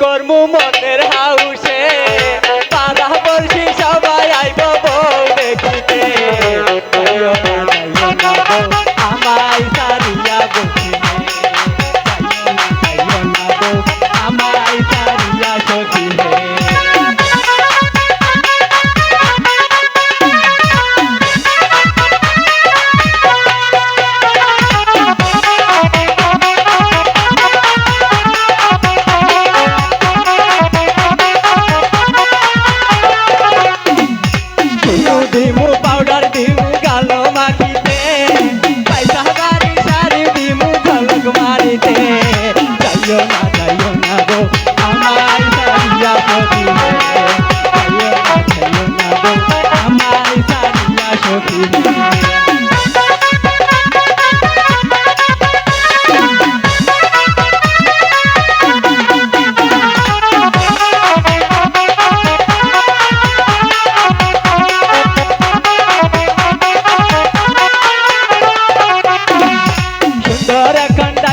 কর্ম মনের দুধি মু পাউডার